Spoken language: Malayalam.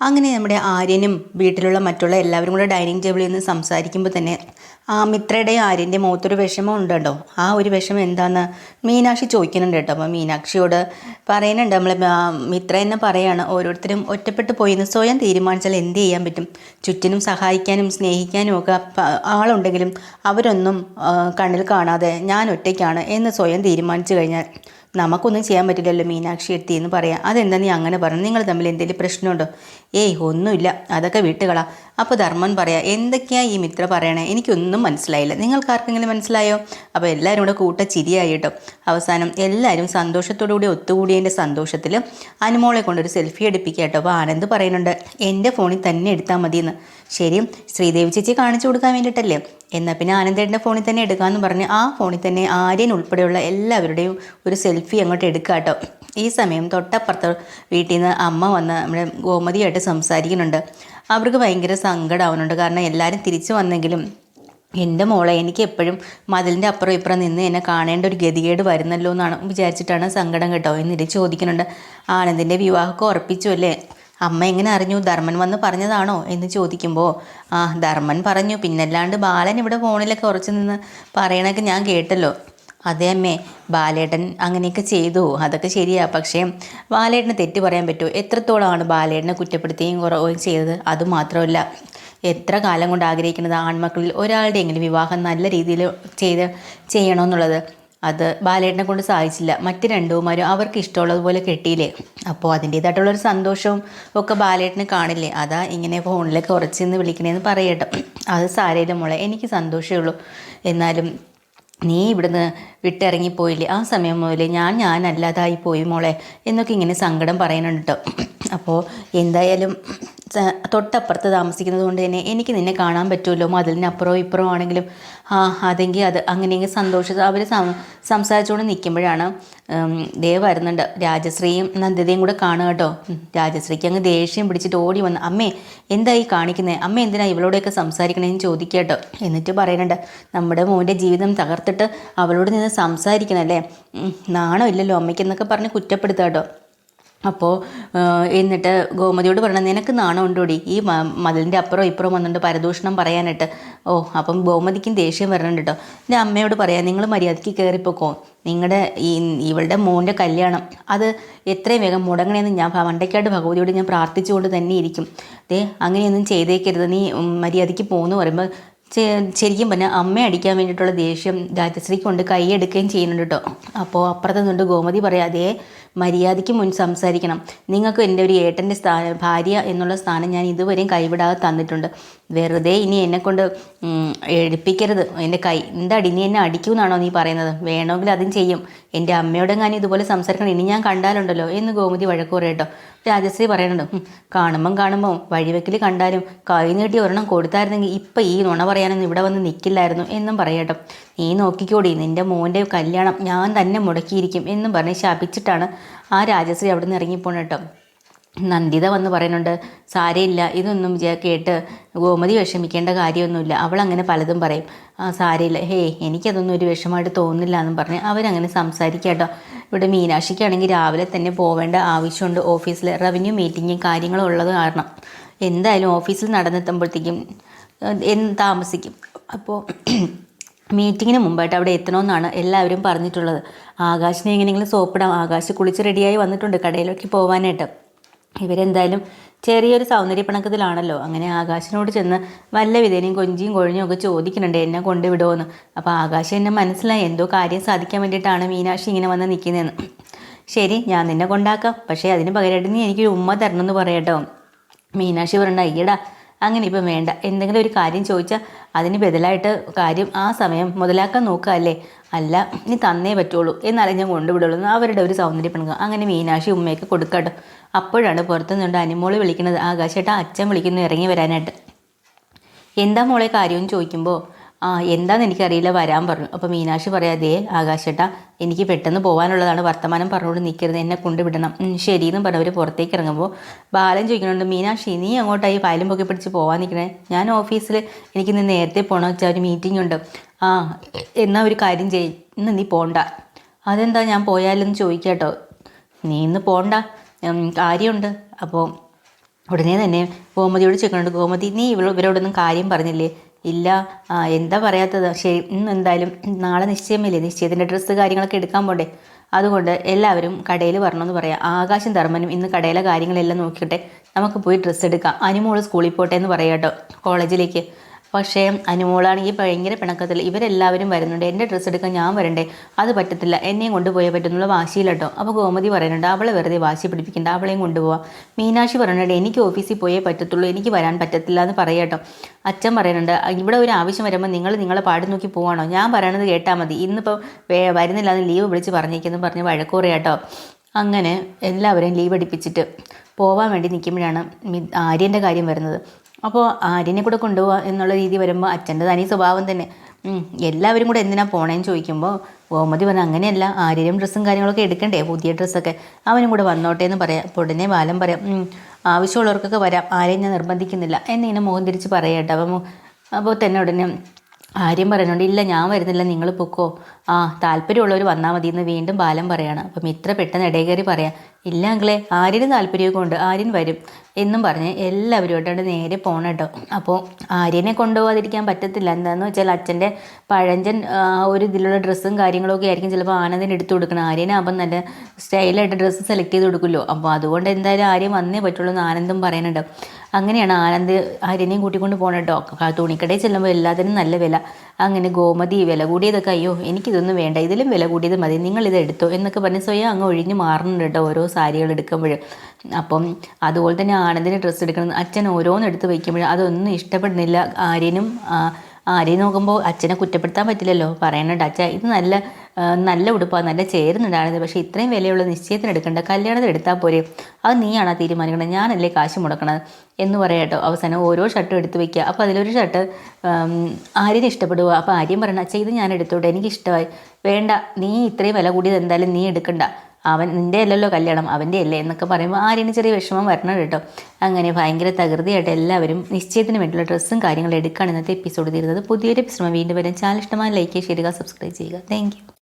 അങ്ങനെ നമ്മുടെ ആര്യനും വീട്ടിലുള്ള മറ്റുള്ള എല്ലാവരും കൂടെ ഡൈനിങ് ടേബിളിൽ നിന്ന് സംസാരിക്കുമ്പോൾ തന്നെ ആ മിത്രയുടെയും ആര്യന്റെ മുഖത്തൊരു വിഷമം ഉണ്ടോ ആ ഒരു വിഷമം എന്താന്ന് മീനാക്ഷി ചോദിക്കുന്നുണ്ട് കേട്ടോ. അപ്പോൾ മീനാക്ഷിയോട് പറയുന്നുണ്ട് നമ്മൾ മിത്ര എന്നെ പറയാണ് ഓരോരുത്തരും ഒറ്റപ്പെട്ടു പോയി എന്ന് സ്വയം തീരുമാനിച്ചാൽ എന്ത് ചെയ്യാൻ പറ്റും? ചുറ്റിനും സഹായിക്കാനും സ്നേഹിക്കാനും ഒക്കെ ആളുണ്ടെങ്കിലും അവരൊന്നും കണ്ണിൽ കാണാതെ ഞാൻ ഒറ്റയ്ക്കാണ് എന്ന് സ്വയം തീരുമാനിച്ചു കഴിഞ്ഞാൽ നമുക്കൊന്നും ചെയ്യാൻ പറ്റില്ലല്ലോ മീനാക്ഷി എത്തി എന്ന് പറയാം. അതെന്താ നീ അങ്ങനെ പറഞ്ഞു നിങ്ങൾ തമ്മിൽ എന്തെങ്കിലും പ്രശ്നമുണ്ടോ? ഏയ് ഒന്നുമില്ല. അതൊക്കെ വിട്ടുകളാ. അപ്പോൾ ധർമ്മൻ പറയാം എന്തൊക്കെയാ ഈ മിത്ര പറയണേ? എനിക്കൊന്നും മനസ്സിലായില്ല. നിങ്ങൾക്ക് ആർക്കെങ്കിലും മനസ്സിലായോ? അപ്പോൾ എല്ലാവരും കൂടെ കൂട്ട ചിരിയായി കേട്ടോ. അവസാനം എല്ലാവരും സന്തോഷത്തോടു കൂടി ഒത്തുകൂടിയതിന്റെ സന്തോഷത്തിൽ അനുമോളെ കൊണ്ടൊരു സെൽഫി എടുപ്പിക്കുക കേട്ടോ. അപ്പോൾ ആനന്ദ് പറയുന്നുണ്ട് എന്റെ ഫോണിൽ തന്നെ എടുത്താൽ മതിയെന്ന്. ശരി ശ്രീദേവി ചേച്ചി കാണിച്ചു കൊടുക്കാൻ വേണ്ടിയിട്ടല്ലേ? എന്നാൽ പിന്നെ ആനന്ദേട്ടന്റെ ഫോണിൽ തന്നെ എടുക്കാമെന്ന് പറഞ്ഞ് ആ ഫോണിൽ തന്നെ ആര്യൻ ഉൾപ്പെടെയുള്ള എല്ലാവരുടെയും ഒരു സെൽഫി അങ്ങോട്ട് എടുക്കുക കേട്ടോ. ഈ സമയം തൊട്ടപ്പുറത്ത് വീട്ടിൽ നിന്ന് അമ്മ വന്ന് നമ്മുടെ ഗോമതിയായിട്ട് സംസാരിക്കുന്നുണ്ട്. അവർക്ക് ഭയങ്കര സങ്കടമാവുന്നുണ്ട് കാരണം എല്ലാവരും തിരിച്ചു വന്നെങ്കിലും എന്റെ മോളെ എനിക്ക് എപ്പോഴും മതിലിന്റെ അപ്പുറം ഇപ്പുറം നിന്ന് എന്നെ കാണേണ്ട ഒരു ഗതികേട് വരുന്നല്ലോ എന്നാണ് വിചാരിച്ചിട്ടാണ് സങ്കടം കേട്ടോ. എന്നിട്ട് ചോദിക്കുന്നുണ്ട്. ആനന്ദിന്റെ വിവാഹമൊക്കെ ഉറപ്പിച്ചു അല്ലേ? അമ്മ എങ്ങനെ അറിഞ്ഞു? ധർമ്മൻ വന്ന് പറഞ്ഞതാണോ? എന്ന് ചോദിക്കുമ്പോൾ ആ ധർമ്മൻ പറഞ്ഞു. പിന്നല്ലാണ്ട് ബാലൻ ഇവിടെ ഫോണിലൊക്കെ ഉറച്ചു നിന്ന് പറയണൊക്കെ ഞാൻ കേട്ടല്ലോ. അതെ അമ്മേ ബാലേട്ടൻ അങ്ങനെയൊക്കെ ചെയ്തു. അതൊക്കെ ശരിയാ. പക്ഷേ ബാലേട്ടനെ തെറ്റ് പറയാൻ പറ്റുമോ എത്രത്തോളമാണ് ബാലേട്ടനെ കുറ്റപ്പെടുത്തുകയും കുറവുകയും ചെയ്തത്? അതുമാത്രമല്ല എത്ര കാലം കൊണ്ട് ആഗ്രഹിക്കുന്നത് ആൺമക്കളിൽ ഒരാളുടെയെങ്കിലും വിവാഹം നല്ല രീതിയിൽ ചെയ്ത് ചെയ്യണമെന്നുള്ളത്? അത് ബാലേട്ടനെ കൊണ്ട് സാധിച്ചില്ല. മറ്റ് രണ്ടുമാരും അവർക്ക് ഇഷ്ടമുള്ളതുപോലെ കെട്ടിയില്ലേ? അപ്പോൾ അതിന്റേതായിട്ടുള്ളൊരു സന്തോഷവും ഒക്കെ ബാലേട്ടന് കാണില്ലേ? അതാ ഇങ്ങനെ ഫോണിലേക്ക് ഉറച്ചെന്ന് വിളിക്കണേന്ന് പറയട്ടോ. അത് സാരയില്ല മോളെ. എനിക്ക് സന്തോഷമേ ഉള്ളൂ. എന്നാലും നീ ഇവിടുന്ന് വിട്ടിറങ്ങിപ്പോയില്ലേ ആ സമയം മുതൽ ഞാൻ ഞാനല്ലാതായി പോയി മോളെ എന്നൊക്കെ ഇങ്ങനെ സങ്കടം പറയുന്നുണ്ട് അപ്പോൾ എന്തായാലും തൊട്ടപ്പുറത്ത് താമസിക്കുന്നത് കൊണ്ട് തന്നെ എനിക്ക് നിന്നെ കാണാൻ പറ്റുമല്ലോ. മതിലിനപ്പുറവും ഇപ്പുറവും ആണെങ്കിലും. ആ അതെങ്കിൽ അത് അങ്ങനെയെങ്കിൽ സന്തോഷ അവർ സംസാരിച്ചുകൊണ്ട് നിൽക്കുമ്പോഴാണ് ദേവ് വരുന്നുണ്ട് രാജശ്രീയും നന്ദിതയും കൂടെ കാണുക കേട്ടോ. രാജശ്രീക്ക് അങ്ങ് ദേഷ്യം പിടിച്ചിട്ട് ഓടി വന്ന് അമ്മേ എന്തായി കാണിക്കുന്നത് അമ്മ എന്തിനാ ഇവളോടെയൊക്കെ സംസാരിക്കണേന്ന് ചോദിക്കുക കേട്ടോ. എന്നിട്ട് പറയുന്നുണ്ട് നമ്മുടെ മോന്റെ ജീവിതം തകർത്തിട്ട് അവളോട് നിന്ന് സംസാരിക്കണം അല്ലേ നാണം ഇല്ലല്ലോ അമ്മയ്ക്കെന്നൊക്കെ പറഞ്ഞ് കുറ്റപ്പെടുത്തുക കേട്ടോ. അപ്പോൾ എന്നിട്ട് ഗോമതിയോട് പറയണം നിനക്ക് നാണമുണ്ടോടി? ഈ മതിലിന്റെ അപ്പുറം ഇപ്പുറം വന്നിട്ട് പരദൂഷണം പറയാനായിട്ട്. ഓ അപ്പം ഗോമതിക്കും ദേഷ്യം വരണുണ്ട് കേട്ടോ എന്റെ അമ്മയോട് പറയാം നിങ്ങൾ മര്യാദയ്ക്ക് കയറിപ്പോക്കോ നിങ്ങളുടെ ഈ ഇവളുടെ മോന്റെ കല്യാണം അത് എത്രയും വേഗം മുടങ്ങണമെന്ന് ഞാൻ ഭ- ഭഗവതിയോട് ഞാൻ പ്രാർത്ഥിച്ചുകൊണ്ട് തന്നെ ഇരിക്കും. ദേ അങ്ങനെയൊന്നും ചെയ്തേക്കരുത്. നീ മര്യാദയ്ക്ക് പോകുന്നു പറയുമ്പോൾ ശരിക്കും പറഞ്ഞാൽ അമ്മയെ അടിക്കാൻ വേണ്ടിയിട്ടുള്ള ദേഷ്യം രാജശ്രീ കൊണ്ട് കൈയെടുക്കുകയും ചെയ്യുന്നുണ്ട് കേട്ടോ അപ്പോൾ അപ്പുറത്ത് നിന്നുകൊണ്ട് ഗോമതി പറയാതെ മര്യാദയ്ക്ക് മുൻ സംസാരിക്കണം. നിങ്ങൾക്ക് എന്റെ ഒരു ഏട്ടന്റെ സ്ഥാന ഭാര്യ എന്നുള്ള സ്ഥാനം ഞാൻ ഇതുവരെയും കൈവിടാതെ തന്നിട്ടുണ്ട്. വെറുതെ ഇനി എന്നെക്കൊണ്ട് കൊണ്ട് എടുപ്പിക്കരുത് എന്റെ കൈ എന്താടി നീ എന്നെ അടിക്കുമെന്നാണോ നീ പറയുന്നത്? വേണമെങ്കിൽ അതും ചെയ്യും. എന്റെ അമ്മയോടെ ഞാൻ ഇതുപോലെ സംസാരിക്കണം. ഇനി ഞാൻ കണ്ടാലുണ്ടല്ലോ എന്ന് ഗോമതി വഴക്ക് പറയട്ടോ രാജശ്രീ പറയുന്നുണ്ട് "ഹും, കാണുമ്പം കാണുമ്പോൾ വഴിവെക്കിൽ കണ്ടാലും കൈ നീട്ടി ഒരെണ്ണം കൊടുത്തായിരുന്നെങ്കിൽ ഇപ്പം ഈ നുണ പറയാനൊന്നും ഇവിടെ വന്ന് നിൽക്കില്ലായിരുന്നു എന്നും പറയട്ടോ നീ നോക്കിക്കോടി നിന്റെ മോന്റെ കല്യാണം ഞാൻ തന്നെ മുടക്കിയിരിക്കും എന്നും പറഞ്ഞ് ശപിച്ചിട്ടാണ് ആ രാജശ്രീ അവിടെ നിന്ന് ഇറങ്ങിപ്പോണ കേട്ടോ. നന്ദിത വന്ന് പറയുന്നുണ്ട് സാരയില്ല ഇതൊന്നും കേട്ട് ഗോമതി വിഷമിക്കേണ്ട കാര്യമൊന്നുമില്ല. അവൾ അങ്ങനെ പലതും പറയും. ആ സാരയില്ല. ഹേ എനിക്കതൊന്നും ഒരു വിഷമമായിട്ട് തോന്നുന്നില്ല എന്നും പറഞ്ഞ് അവരങ്ങനെ സംസാരിക്കാട്ടോ കേട്ടോ. ഇവിടെ മീനാക്ഷിക്കാണെങ്കിൽ രാവിലെ തന്നെ പോവേണ്ട ആവശ്യമുണ്ട് ഓഫീസിൽ റവന്യൂ മീറ്റിങ്ങും കാര്യങ്ങളും ഉള്ളത് കാരണം എന്തായാലും ഓഫീസിൽ നടന്നെത്തുമ്പോഴത്തേക്കും താമസിക്കും. അപ്പോൾ മീറ്റിങ്ങിന് മുമ്പായിട്ട് അവിടെ എത്തണമെന്നാണ് എല്ലാവരും പറഞ്ഞിട്ടുള്ളത്. ആകാശിനെ എങ്ങനെയെങ്കിലും സോപ്പിടാം. ആകാശ് കുളിച്ച് റെഡിയായി വന്നിട്ടുണ്ട് കടയിലേക്ക് പോകാനായിട്ട് ഇവരെന്തായാലും ചെറിയൊരു സൗന്ദര്യപ്പിണക്കത്തിലാണല്ലോ. അങ്ങനെ ആകാശിനോട് ചെന്ന് വല്ല വിധേനയും കൊഞ്ചിയും കൊഴിഞ്ഞും ഒക്കെ ചോദിക്കുന്നുണ്ട് എന്നെ കൊണ്ടുവിടുമെന്ന് അപ്പോൾ ആകാശം എന്നെ മനസ്സിലായി എന്തോ കാര്യം സാധിക്കാൻ വേണ്ടിയിട്ടാണ് മീനാക്ഷി ഇങ്ങനെ വന്ന് നിൽക്കുന്നതെന്ന് ശരി ഞാൻ നിന്നെ കൊണ്ടാക്കാം. പക്ഷേ അതിന് പകരമായിട്ട് നീ എനിക്കൊരു ഉമ്മ തരണമെന്ന് പറയട്ടോ. മീനാക്ഷി പറഞ്ഞ അയ്യടാ അങ്ങനെ ഇപ്പം വേണ്ട. എന്തെങ്കിലും ഒരു കാര്യം ചോദിച്ചാൽ അതിന് ബദലായിട്ട് കാര്യം ആ സമയം മുതലാക്കാൻ നോക്കുക അല്ലേ? അല്ല നീ തന്നേ പറ്റുള്ളൂ. എന്നാലേ ഞാൻ കൊണ്ടുവിടുള്ളൂ അവരുടെ ഒരു സൗന്ദര്യം പെണ്ണുക അങ്ങനെ മീനാക്ഷി ഉമ്മയൊക്കെ കൊടുക്കട്ടോ അപ്പോഴാണ് പുറത്തുനിന്നുണ്ട് അനുമോൾ വിളിക്കുന്നത്. ആകാശേട്ടാ അച്ഛൻ വിളിക്കുന്നു ഇറങ്ങി വരാനായിട്ട്. എന്താ മോളെ കാര്യമെന്ന് ചോദിക്കുമ്പോൾ ആ എന്താണെന്ന് എനിക്കറിയില്ല വരാൻ പറഞ്ഞു. അപ്പോൾ മീനാക്ഷി പറയാതെ ആകാശേട്ടാ എനിക്ക് പെട്ടെന്ന് പോകാനുള്ളതാണ് വർത്തമാനം പറഞ്ഞുകൊണ്ട് നിൽക്കരുത് എന്നെ കൊണ്ടുവിടണം ശരിയെന്നും പറഞ്ഞവർ പുറത്തേക്ക് ഇറങ്ങുമ്പോൾ ബാലൻ ചോദിക്കുന്നുണ്ട് മീനാക്ഷി നീ അങ്ങോട്ടായി ഫയലും പൊക്കി പിടിച്ച് പോകാൻ നിൽക്കണേ ഞാൻ ഓഫീസിൽ എനിക്ക് ഇന്ന് നേരത്തെ പോകണം വെച്ചാൽ ഒരു മീറ്റിംഗ് ഉണ്ട്. ആ എന്നാ ഒരു കാര്യം ചെയ്യ് ഇന്ന് നീ പോണ്ട. അതെന്താ ഞാൻ പോയാലെന്ന് ചോദിക്കാട്ടോ. നീ ഇന്ന് പോണ്ട കാര്യമുണ്ട്. അപ്പോൾ ഉടനെ തന്നെ ഗോമതിയോട് ചോദിക്കുന്നുണ്ട് ഗോമതി നീ ഇവളോ ഇവരോടൊന്നും കാര്യം പറഞ്ഞില്ലേ? ഇല്ല. എന്താ പറയാത്തത്? ശരി ഇന്ന് എന്തായാലും നാളെ നിശ്ചയമില്ലേ? നിശ്ചയത്തിന്റെ ഡ്രസ്സ് കാര്യങ്ങളൊക്കെ എടുക്കാൻ പോണ്ടേ? അതുകൊണ്ട് എല്ലാവരും കടയിൽ വരണമെന്ന് പറയാം. ആകാശം ധർമ്മനും ഇന്ന് കടയിലെ കാര്യങ്ങളെല്ലാം നോക്കിയിട്ട് നമുക്ക് പോയി ഡ്രസ്സ് എടുക്കാം. അനുമോൾ സ്കൂളിൽ പോട്ടെ എന്ന് പറയാം കേട്ടോ. കോളേജിലേക്ക്. പക്ഷേ അനുമോളാണെങ്കിൽ ഭയങ്കര പിണക്കത്തിൽ. ഇവരെല്ലാവരും വരുന്നുണ്ട്. എന്റെ ഡ്രസ്സ് എടുക്കാൻ ഞാൻ വരണ്ടേ? അത് പറ്റത്തില്ല. എന്നെയും കൊണ്ടുപോയേ പറ്റുന്നുള്ള വാശിയിലട്ടോ. അപ്പോൾ ഗോമതി പറയുന്നുണ്ട് അവളെ വെറുതെ വാശി പിടിപ്പിക്കണ്ട. അവളെയും കൊണ്ടുപോവാം. മീനാക്ഷി പറയുന്നുണ്ട് എനിക്ക് ഓഫീസിൽ പോയേ പറ്റത്തുള്ളൂ. എനിക്ക് വരാൻ പറ്റത്തില്ല എന്ന് പറയാട്ടോ അച്ഛൻ പറയുന്നുണ്ട് ഇവിടെ ഒരു ആവശ്യം വരുമ്പോൾ നിങ്ങൾ നിങ്ങളെ പാടി നോക്കി പോവാണോ? ഞാൻ പറയണത് കേട്ടാൽ മതി. ഇന്നിപ്പോൾ വരുന്നില്ല എന്ന് ലീവ് വിളിച്ച് പറഞ്ഞേക്കെന്ന് പറഞ്ഞ് വഴക്കൂറിയാട്ടോ അങ്ങനെ എല്ലാവരെയും ലീവ് അടിപ്പിച്ചിട്ട് പോവാൻ വേണ്ടി നിൽക്കുമ്പോഴാണ് ആര്യന്റെ കാര്യം വരുന്നത്. അപ്പോൾ ആര്യനെ കൂടെ കൊണ്ടുപോകുക എന്നുള്ള രീതി വരുമ്പോൾ അച്ഛന്റെ തനി സ്വഭാവം തന്നെ. എല്ലാവരും കൂടെ എന്തിനാ പോണേന്ന് ചോദിക്കുമ്പോൾ ഗോമതി പറഞ്ഞു അങ്ങനെയല്ല ആര്യനും ഡ്രസ്സും കാര്യങ്ങളൊക്കെ എടുക്കണ്ടേ പുതിയ ഡ്രസ്സൊക്കെ. അവനും കൂടെ വന്നോട്ടെ എന്ന് പറയാം അപ്പോൾ ഉടനെ ബാലം പറയാം "ഉം, ആവശ്യമുള്ളവർക്കൊക്കെ വരാം ആരെയും ഞാൻ നിർബന്ധിക്കുന്നില്ല എന്നിങ്ങനെ മുഖം തിരിച്ച് പറയാം കേട്ടോ അപ്പോൾ അപ്പോൾ തന്നെ ഉടനെ ആര്യം പറയുന്നുണ്ട് ഇല്ല ഞാൻ വരുന്നില്ല നിങ്ങൾ പൊക്കോ. ആ താല്പര്യമുള്ളവർ വന്നാൽ മതി എന്ന് വീണ്ടും ബാലൻ പറയാണ്. അപ്പം ഇത്ര പെട്ടെന്ന് ഇടയിൽ പറയാം ഇല്ല അങ്കിളെ ആര്യന് താല്പര്യമൊക്കെ ഉണ്ട് ആര്യൻ വരും എന്നും പറഞ്ഞ് എല്ലാവരുമായിട്ടാണ് നേരെ പോകണം കേട്ടോ. അപ്പോൾ ആര്യനെ കൊണ്ടുപോകാതിരിക്കാൻ പറ്റത്തില്ല. എന്താണെന്ന് വെച്ചാൽ അച്ഛന്റെ പഴഞ്ചൻ ഒരു ഇതിലുള്ള ഡ്രസ്സും കാര്യങ്ങളൊക്കെ ആയിരിക്കും ചിലപ്പോൾ ആനന്ദിന് എടുത്തു കൊടുക്കണം ആര്യനാകുമ്പം നല്ല സ്റ്റൈലായിട്ട് ഡ്രസ്സ് സെലക്ട് ചെയ്ത് കൊടുക്കുമല്ലോ. അപ്പോൾ അതുകൊണ്ട് എന്തായാലും ആര്യം വന്നേ പറ്റുള്ളൂ എന്ന് ആനന്ദം പറയുന്നുണ്ട്. അങ്ങനെയാണ് ആനന്ദ് ആര്യനെയും കൂട്ടിക്കൊണ്ട് പോകണം കേട്ടോ തുണിക്കടയിൽ ചെല്ലുമ്പോൾ എല്ലാത്തിനും നല്ല വില. അങ്ങനെ ഗോമതി വില കൂടിയതൊക്കെ അയ്യോ എനിക്കിതൊന്നും വേണ്ട. ഇതിലും വില കൂടിയത് മതി. നിങ്ങളിത് എടുത്തോ എന്നൊക്കെ പറഞ്ഞ് സ്വയം അങ്ങ് ഒഴിഞ്ഞ് മാറുന്നുണ്ട് കേട്ടോ ഓരോ സാരികൾ എടുക്കുമ്പോഴും. അപ്പം അതുപോലെ തന്നെ ആനന്ദിന് ഡ്രസ്സ് എടുക്കണം. അച്ഛൻ ഓരോന്ന് എടുത്ത് അതൊന്നും ഇഷ്ടപ്പെടുന്നില്ല. ആര്യനും ആ, ആര്യൻ നോക്കുമ്പോൾ അച്ഛനെ കുറ്റപ്പെടുത്താൻ പറ്റില്ലല്ലോ. പറയണുണ്ട് അച്ഛ ഇത് നല്ല നല്ല ഉടുപ്പാണ് നല്ല ചേരുന്നുണ്ടാണിത് പക്ഷേ ഇത്രയും വിലയുള്ള നിശ്ചയത്തിന് എടുക്കണ്ട കല്യാണത്തിന് എടുത്താൽ പോരെ. അത് നീയാണ് ആ തീരുമാനിക്കണത്? ഞാനല്ലേ കാശ് മുടക്കണത്? എന്ന് പറയാട്ടോ അവസാനം ഓരോ ഷർട്ടും എടുത്ത് വെക്കുക. അപ്പോൾ അതിലൊരു ഷർട്ട് ആര്യനെ ഇഷ്ടപ്പെടുക. അപ്പോൾ ആര്യം പറയണം അച്ഛ ഇത് ഞാൻ എടുത്തോട്ടെ. എനിക്ക് ഇഷ്ടമായി വേണ്ട നീ ഇത്രയും വില കൂടിയത് എന്തായാലും നീ എടുക്കണ്ട. അവൻ നിന്റെ അല്ലല്ലോ കല്യാണം അവന്റെ അല്ലേ എന്നൊക്കെ പറയുമ്പോൾ ആര്യന് ചെറിയ വിഷമം വരണം കേട്ടോ. അങ്ങനെ ഭയങ്കര തകൃതിയായിട്ട് എല്ലാവരും നിശ്ചയത്തിന് വേണ്ടിയുള്ള ഡ്രസ്സും കാര്യങ്ങളും എടുക്കുകയാണ് ഇന്നത്തെ എപ്പിസോഡ് തീരുന്നത്. പുതിയൊരു എപ്പിസോഡ് വീണ്ടും വരാൻ ചാനൽ ഇഷ്ടമായി ലൈക്ക് ചെയ്യുക സബ്സ്ക്രൈബ് ചെയ്യുക. താങ്ക്